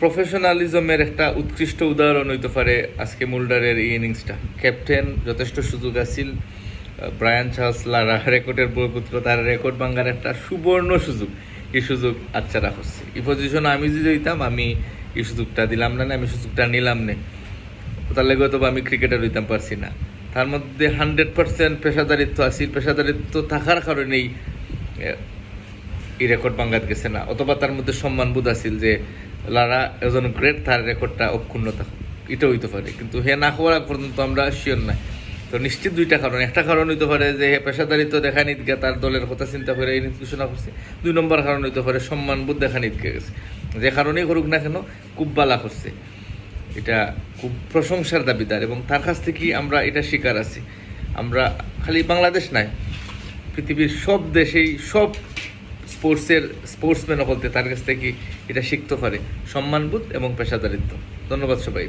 প্রফেশনালিজমের একটা উৎকৃষ্ট উদাহরণ হইতে পারে আজকে মুল্ডারের এই ইনিংসটা ক্যাপ্টেন যথেষ্ট সুযোগ আছিল। ব্রায়ান চার্লস লারা রেকর্ডের বরপুত্র, তার রেকর্ড ভাঙ্গার একটা সুবর্ণ সুযোগ। এই সুযোগ আচ্ছা রাখছে এই পজিশনে আমি যদি হইতাম আমি এই সুযোগটা দিলাম না, আমি সুযোগটা নিলাম না। তার লেগে হয়তো বা আমি ক্রিকেটার হইতাম পারছি না। তার মধ্যে হান্ড্রেড পার্সেন্ট পেশাদারিত্ব আছিল। পেশাদারিত্ব থাকার কারণেই এই রেকর্ড বাঙ্গাত গেছে না। অথবা তার মধ্যে সম্মানবোধ আছিল যে, লারা এজন গ্রেট তার রেকর্ডটা অক্ষুণ্ণ থাকুক এটা হইতে পারে। কিন্তু হে না হওয়ার পর্যন্ত আমরা শিওর নাই। তো নিশ্চিত দুইটা কারণ। একটা কারণ হইতে পারে যে, হে পেশাদারিত্ব দেখা নিত গিয়া তার দলের কথা চিন্তা করে এই ঘোষণা করছে। দুই নম্বর কারণ হইতে পারে সম্মানবোধ দেখা নিত গেছে। যে কারণেই করুক না কেন, খুব বালা করছে। এটা খুব প্রশংসার দাবিদার এবং তার কাছ থেকেই আমরা এটা শিকার আছি। আমরা খালি বাংলাদেশ নাই, পৃথিবীর সব দেশেই সব স্পোর্টসের স্পোর্টসম্যানও বলতে তার কাছ থেকে এটা শিখতে পারে। সম্মানবোধ এবং পেশাদারিত্ব। ধন্যবাদ সবাই